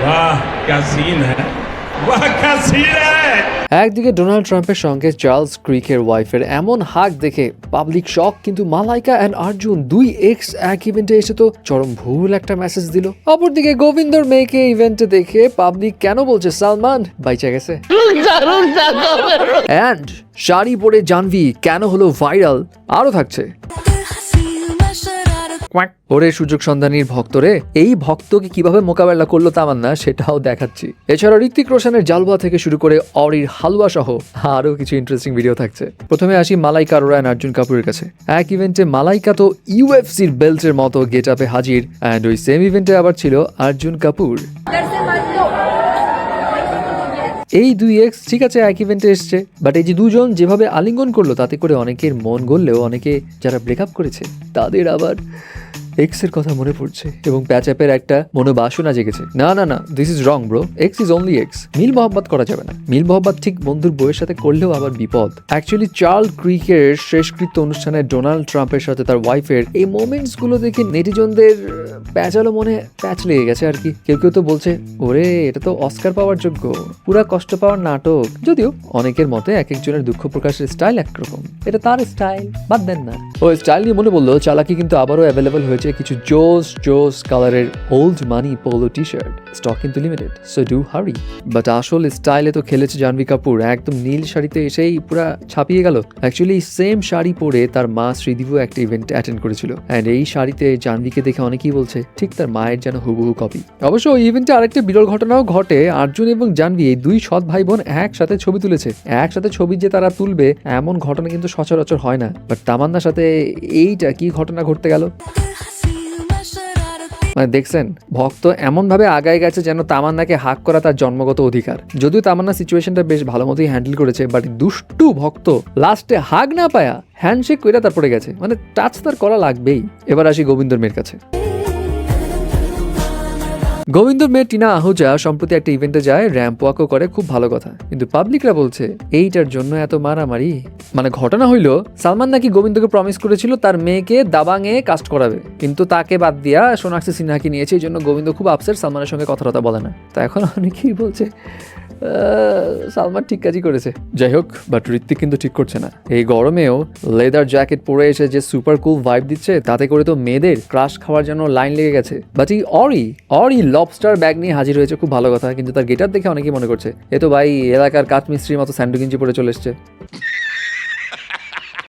वाह क्या सीन है वाह क्या सीन है একদিকে ডোনাল্ড ট্রাম্পের সঙ্গে চার্লস ক্রিকের ওয়াইফের এমন হাক দেখে পাবলিক শক কিন্তু মালাইকা অ্যান্ড অর্জুন দুই এক্স এক ইভেন্টে এসে তো চরম ভুল একটা মেসেজ দিল অপরদিকে গোবিন্দর মেয়েকে ইভেন্টে দেখে পাবলিক কেন বলছে সালমান বাইচা গেছে অ্যান্ড শাড়ি পরে জানভি কেন হলো ভাইরাল আরো থাকছে কোয়াক। ওরে সুযোগ সন্ধানীর ভক্তরে, এই ভক্তকে কীভাবে মোকাবেলা করল তামান্না, সেটাও দেখাচ্ছি। এছাড়া ঋত্বিক রোশনের জালবা থেকে শুরু করে অরির হালুয়া সহ আরও কিছু ইন্টারেস্টিং ভিডিও থাকছে। প্রথমে আসি মালাইকা and অর্জুন কাপুরের কাছে। এক ইভেন্টে মালাইকা তো ইউএফসির বেল্টের মতো গেট আপে হাজির অ্যান্ড ওই সেম ইভেন্টে আবার ছিল অর্জুন কাপুর। এই দুই এক্স ঠিক আছে, এক ইভেন্টে এসছে বাট এই যে দুজন যেভাবে আলিঙ্গন করল, তাতে করে অনেকের মন গড়লেও অনেকে যারা ব্রেকআপ করেছে, তাদের আবার এক্সের কথা মনে পড়ছে এবং প্যাচঅ্যাপের একটা মনোবাসনা জেগেছে। না না না this is wrong bro X is only X মিল মহব্বত করা যাবে না। মিল মহব্বত ঠিক বন্ধুর বইয়ের সাথে করলেও আবার বিপদ। অ্যাকচুয়ালি চার্ল ক্রিকের শেষকৃত্য অনুষ্ঠানে ডোনাল্ড ট্রাম্পের সাথে তার ওয়াইফের এই মোমেন্টসগুলো দেখে নেটিজনদের প্যাচালো মনে প্যাচ লেগে গেছে আর কি। কেউ কেউ তো বলছে, ওরে, এটা তো অস্কার পাওয়ার যোগ্য। পুরা কষ্ট পাওয়ার নাটক। যদিও অনেকের মতে এক একজনের দুঃখ প্রকাশের স্টাইল একরকম। এটা তার স্টাইল বাদ দেন না। ও স্টাইল নিয়ে মনে বলল চালাকি কিন্তু আবারও অ্যাভেলেবল হয়েছে কিছু জোস জোস কালারের old money polo T shirt stock কিন্তু limited so do hurry but আসল স্টাইলে তো খেলেছে জাহ্নবী কাপুর একদম নীল শাড়িতে এসেই পুরা ছাপিয়ে গেল। অ্যাকচুয়ালি সেম শাড়ি পরে তার মা শ্রীদিবও একটা ইভেন্ট অ্যাটেন্ড করেছিল। অ্যান্ড এই শাড়িতে জাহ্নবীকে দেখে অনেকেই বলছে, ঠিক তার মায়ের যেন হুবহু কপি অবশ্য ওই ইভেন্টে আরেকটা বিরল ঘটনাও ঘটে অর্জুন এবং জাহ্নবী এই দুই সৎ ভাই বোন একসাথে ছবি তুলেছে। একসাথে ছবি যে তারা তুলবে, এমন ঘটনা কিন্তু সচরাচর হয় না। বাট তামান্নার সাথে এইটা কি ঘটনা ঘটতে গেল? মানে দেখছেন, ভক্ত এমন ভাবে আগায় গেছে যেন তামান্নাকে হাক করা তার জন্মগত অধিকার। যদিও তামান্না সিচুয়েশনটা বেশ ভালো মতোই হ্যান্ডেল করেছে বাট দুষ্টু ভক্ত লাস্টে হাগ না পায়া হ্যান্ডশেক কইরা তারপরে গেছে। মানে টাচ তার করা লাগবেই। এবার আসি গোবিন্দর মেয়ের কাছে। গোবিন্দর মেয়ে টিনা আহুজা সম্প্রতি একটা ইভেন্টে যায় র্যাম্প ওয়াকও করে, খুব ভালো কথা। কিন্তু পাবলিকরা বলছে, এইটার জন্য এত মারামারি। মানে ঘটনা হইল, সালমান নাকি গোবিন্দকে প্রমিস করেছিল তার মেয়েকে দাবাংয়ে কাস্ট করাবে। কিন্তু তাকে বাদ দিয়া সোনাক্ষী সিনহাকে নিয়েছে, এই জন্য গোবিন্দ খুব আপসেট সালমানের সঙ্গে কথাটা বলে না। তা এখন অনেকেই বলছে সালমান ঠিক কাজই করেছে। যাই হোক বাট ঋত্বিক কিন্তু ঠিক করছে না। এই গরমেও লেদার জ্যাকেট পরে এসে যে সুপার কুল ভাইব দিচ্ছে, তাতে করে তো মেয়েদের ক্রাশ খাওয়ার জন্য লাইন লেগে গেছে। বাট এই অরি অরি লবস্টার ব্যাগ নিয়ে হাজির হয়েছে, খুব ভালো কথা। কিন্তু তার গেটার দেখে অনেকেই মনে করছে, এ তো ভাই, এলাকার কাঠমিস্ত্রির মতো স্যান্ডু গিঞ্জি পরে চলে এসছে।